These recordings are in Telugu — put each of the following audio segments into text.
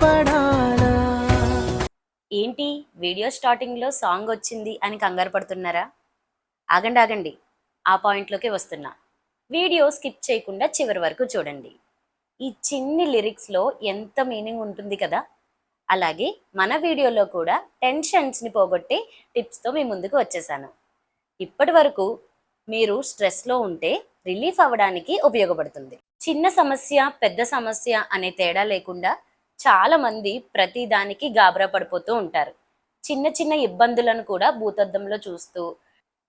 పడాలా ఏంటి? వీడియో స్టార్టింగ్లో సాంగ్ వచ్చింది అని కంగారు పడుతున్నారా? ఆగండి ఆగండి. ఆ పాయింట్లోకి వస్తున్నా. వీడియో స్కిప్ చేయకుండా చివరి వరకు చూడండి. ఈ చిన్ని లిరిక్స్లో ఎంత మీనింగ్ ఉంటుంది కదా? అలాగే మన వీడియోలో కూడా టెన్షన్స్ని పోగొట్టే టిప్స్తో మీ ముందుకు వచ్చేసాను. ఇప్పటి వరకు మీరు స్ట్రెస్లో ఉంటే రిలీఫ్ అవ్వడానికి ఉపయోగపడుతుంది. చిన్న సమస్య పెద్ద సమస్య అనే తేడా లేకుండా చాలామంది ప్రతిదానికి ప్రతి దానికి గాబరా పడిపోతూ ఉంటారు. చిన్న చిన్న ఇబ్బందులను కూడా భూతద్దంలో చూస్తూ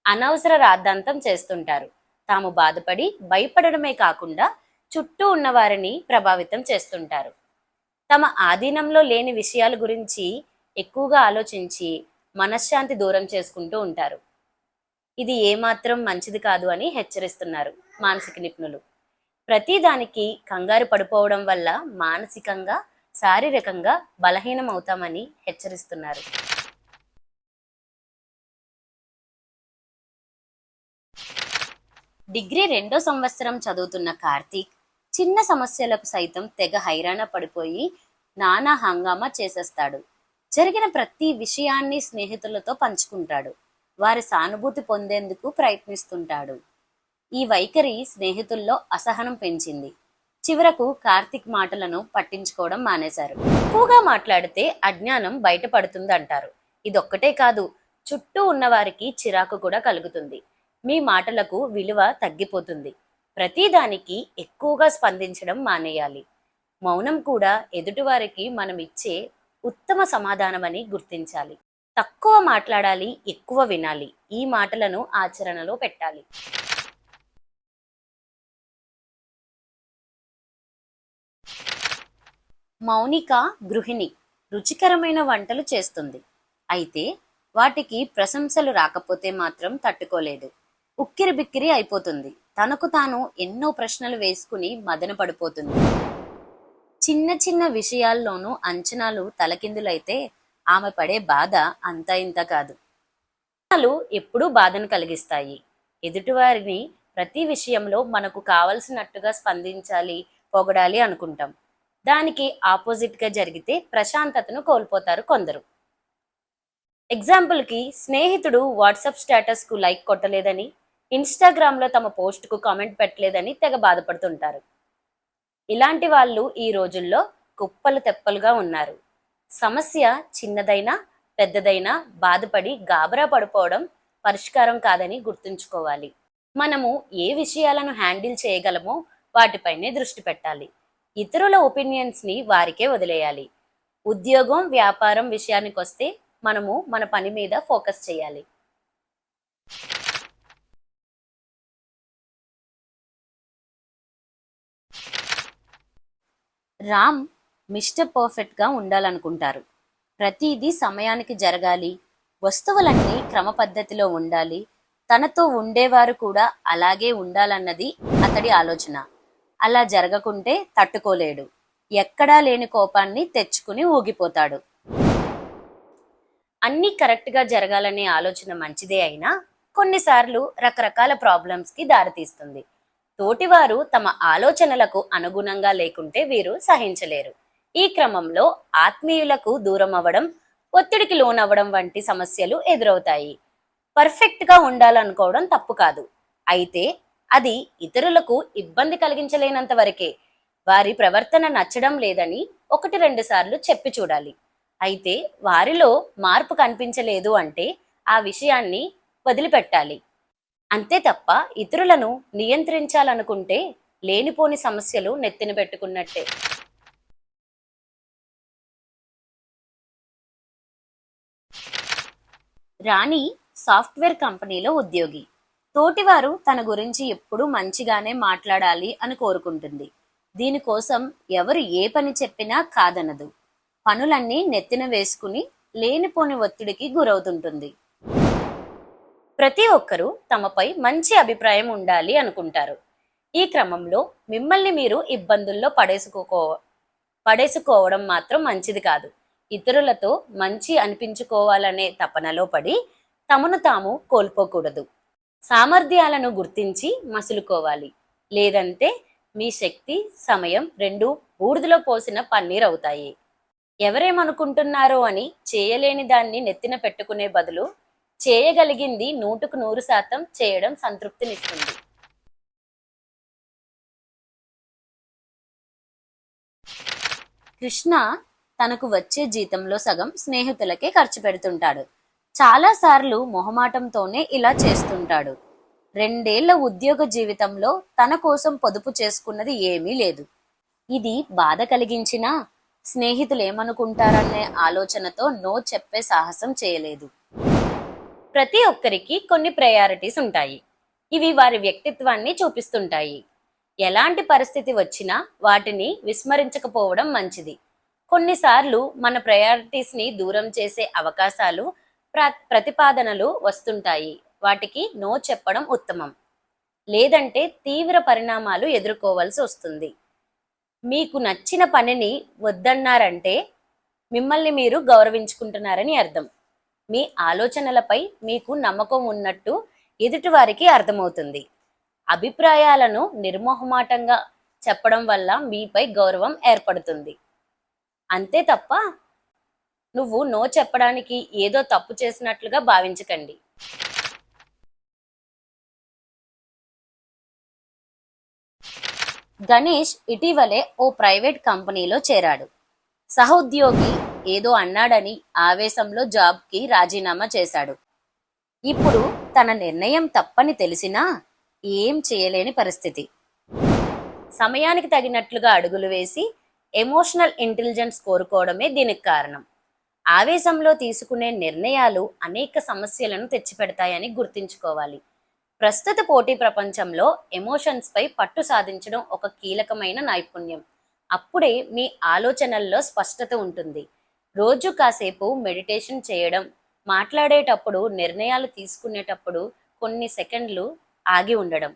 అనవసర రాద్ధాంతం చేస్తుంటారు. తాము బాధపడి భయపడడమే కాకుండా చుట్టూ ఉన్న వారిని ప్రభావితం చేస్తుంటారు. తమ ఆధీనంలో లేని విషయాల గురించి ఎక్కువగా ఆలోచించి మనశ్శాంతి దూరం చేసుకుంటూ ఉంటారు. ఇది ఏమాత్రం మంచిది కాదు అని హెచ్చరిస్తున్నారు మానసిక నిపుణులు. ప్రతిదానికి కంగారు పడిపోవడం వల్ల మానసికంగా శారీరకంగా బలహీనం అవుతామని హెచ్చరిస్తున్నారు. డిగ్రీ రెండో సంవత్సరం చదువుతున్న కార్తీక్ చిన్న సమస్యలకు సైతం తెగ హైరాణ పడిపోయి నానా హంగామా చేసేస్తాడు. జరిగిన ప్రతి విషయాన్ని స్నేహితులతో పంచుకుంటాడు. వారి సానుభూతి పొందేందుకు ప్రయత్నిస్తుంటాడు. ఈ వైఖరి స్నేహితుల్లో అసహనం పెంచింది. చివరకు కార్తిక్ మాటలను పట్టించుకోవడం మానేశారు. ఎక్కువగా మాట్లాడితే అజ్ఞానం బయటపడుతుంది అంటారు ఇదొక్కటే కాదు చుట్టూ ఉన్నవారికి చిరాకు కూడా కలుగుతుంది. మీ మాటలకు విలువ తగ్గిపోతుంది. ప్రతిదానికి ఎక్కువగా స్పందించడం మానేయాలి. మౌనం కూడా ఎదుటివారికి మనం ఇచ్చే ఉత్తమ సమాధానమని గుర్తించాలి. తక్కువ మాట్లాడాలి ఎక్కువ వినాలి. ఈ మాటలను ఆచరణలో పెట్టాలి. మౌనిక గృహిణి రుచికరమైన వంటలు చేస్తుంది. అయితే వాటికి ప్రశంసలు రాకపోతే మాత్రం తట్టుకోలేదు. ఉక్కిరి బిక్కిరి అయిపోతుంది. తనకు తాను ఎన్నో ప్రశ్నలు వేసుకుని మదన పడిపోతుంది. చిన్న చిన్న విషయాల్లోనూ అంచనాలు తలకిందులైతే ఆమె పడే బాధ అంతా ఇంత కాదు. అంచనాలు ఎప్పుడూ బాధను కలిగిస్తాయి. ఎదుటివారిని ప్రతి విషయంలో మనకు కావలసినట్టుగా స్పందించాలి పొగడాలి అనుకుంటాం. దానికి ఆపోజిట్గా జరిగితే ప్రశాంతతను కోల్పోతారు కొందరు. ఎగ్జాంపుల్కి స్నేహితుడు వాట్సాప్ స్టేటస్కు లైక్ కొట్టలేదని ఇన్స్టాగ్రామ్లో తమ పోస్ట్కు కామెంట్ పెట్టలేదని తెగ బాధపడుతుంటారు. ఇలాంటి వాళ్ళు ఈ రోజుల్లో కుప్పలు తెప్పలుగా ఉన్నారు. సమస్య చిన్నదైనా పెద్దదైనా బాధపడి గాబరా పడిపోవడం పరిష్కారం కాదని గుర్తుంచుకోవాలి. మనము ఏ విషయాలను హ్యాండిల్ చేయగలమో వాటిపైనే దృష్టి పెట్టాలి. ఇతరుల ఒపీనియన్స్ని వారికే వదిలేయాలి. ఉద్యోగం వ్యాపారం విషయానికి వస్తే మనము మన పని మీద ఫోకస్ చేయాలి. రామ్ మిస్టర్ పర్ఫెక్ట్గా ఉండాలనుకుంటారు. ప్రతిదీ సమయానికి జరగాలి. వస్తువులన్నీ క్రమ పద్ధతిలో ఉండాలి. తనతో ఉండేవారు కూడా అలాగే ఉండాలన్నది అతడి ఆలోచన. అలా జరగకుంటే తట్టుకోలేడు. ఎక్కడా లేని కోపాన్ని తెచ్చుకుని ఊగిపోతాడు. అన్నీ కరెక్ట్గా జరగాలనే ఆలోచన మంచిదే అయినా కొన్నిసార్లు రకరకాల ప్రాబ్లమ్స్కి దారితీస్తుంది. తోటివారు తమ ఆలోచనలకు అనుగుణంగా లేకుంటే వీరు సహించలేరు. ఈ క్రమంలో ఆత్మీయులకు దూరం అవ్వడం ఒత్తిడికి లోనవ్వడం వంటి సమస్యలు ఎదురవుతాయి. పర్ఫెక్ట్గా ఉండాలనుకోవడం తప్పు కాదు. అయితే అది ఇతరులకు ఇబ్బంది కలిగించలేనంత వరకే. వారి ప్రవర్తన నచ్చడం లేదని ఒకటి రెండు సార్లు చెప్పి చూడాలి. అయితే వారిలో మార్పు కనిపించలేదు అంటే ఆ విషయాన్ని వదిలిపెట్టాలి. అంతే తప్ప ఇతరులను నియంత్రించాలనుకుంటే లేనిపోని సమస్యలు నెత్తిన పెట్టుకున్నట్టే. రాణి సాఫ్ట్వేర్ కంపెనీలో ఉద్యోగి. తోటివారు తన గురించి ఎప్పుడూ మంచిగానే మాట్లాడాలి అని కోరుకుంటుంది. దీనికోసం ఎవరు ఏ పని చెప్పినా కాదనదు. పనులన్నీ నెత్తిన వేసుకుని లేనిపోని ఒత్తిడికి గురవుతుంటుంది. ప్రతి ఒక్కరూ తమపై మంచి అభిప్రాయం ఉండాలి అనుకుంటారు. ఈ క్రమంలో మిమ్మల్ని మీరు ఇబ్బందుల్లో పడేసుకోకో పడేసుకోవడం మాత్రం మంచిది కాదు. ఇతరులతో మంచి అనిపించుకోవాలనే తపనలో పడి తమను తాము కోల్పోకూడదు. సామర్థ్యాలను గుర్తించి మసులుకోవాలి. లేదంటే మీ శక్తి సమయం రెండు బూడిదలో పోసిన పన్నీర్ అవుతాయి. ఎవరేమనుకుంటున్నారో అని చేయలేని దాన్ని నెత్తిన పెట్టుకునే బదులు చేయగలిగింది నూటుకు నూరు శాతం చేయడం సంతృప్తినిస్తుంది. కృష్ణ తనకు వచ్చే జీతంలో సగం స్నేహితులకే ఖర్చు పెడుతుంటాడు. చాలా సార్లు మొహమాటంతోనే ఇలా చేస్తుంటాడు. రెండేళ్ళ ఉద్యోగ జీవితంలో తన కోసం పొదుపు చేసుకున్నది ఏమీ లేదు. ఇది బాధ కలిగించినా స్నేహితులు ఏమనుకుంటారనే ఆలోచనతో నో చెప్పే సాహసం చేయలేదు. ప్రతి ఒక్కరికి కొన్ని ప్రయారిటీస్ ఉంటాయి. ఇవి వారి వ్యక్తిత్వాన్ని చూపిస్తుంటాయి. ఎలాంటి పరిస్థితి వచ్చినా వాటిని విస్మరించకపోవడం మంచిది. కొన్నిసార్లు మన ప్రయారిటీస్ని దూరం చేసే అవకాశాలు ప్రతిపాదనలు వస్తుంటాయి. వాటికి నో చెప్పడం ఉత్తమం. లేదంటే తీవ్ర పరిణామాలు ఎదుర్కోవాల్సి వస్తుంది. మీకు నచ్చిన పనిని వద్దన్నారంటే మిమ్మల్ని మీరు గౌరవించుకుంటున్నారని అర్థం. మీ ఆలోచనలపై మీకు నమ్మకం ఉన్నట్టు ఎదుటివారికి అర్థమవుతుంది. అభిప్రాయాలను నిర్మోహమాటంగా చెప్పడం వల్ల మీపై గౌరవం ఏర్పడుతుంది. అంతే తప్ప నువ్వు నో చెప్పడానికి ఏదో తప్పు చేసినట్లుగా భావించకండి. గణేష్ ఇటీవలే ఓ ప్రైవేట్ కంపెనీలో చేరాడు. సహోద్యోగి ఏదో అన్నాడని ఆవేశంలో జాబ్కి రాజీనామా చేశాడు. ఇప్పుడు తన నిర్ణయం తప్పని తెలిసినా ఏం చేయలేని పరిస్థితి. సమయానికి తగినట్లుగా అడుగులు వేసి ఎమోషనల్ ఇంటెలిజెన్స్ కోరుకోవడమే దీనికి కారణం. ఆవేశంలో తీసుకునే నిర్ణయాలు అనేక సమస్యలను తెచ్చిపెడతాయని గుర్తుంచుకోవాలి. ప్రస్తుత పోటీ ప్రపంచంలో ఎమోషన్స్పై పట్టు సాధించడం ఒక కీలకమైన నైపుణ్యం. అప్పుడే మీ ఆలోచనల్లో స్పష్టత ఉంటుంది. రోజు కాసేపు మెడిటేషన్ చేయడం మాట్లాడేటప్పుడు నిర్ణయాలు తీసుకునేటప్పుడు కొన్ని సెకండ్లు ఆగి ఉండడం.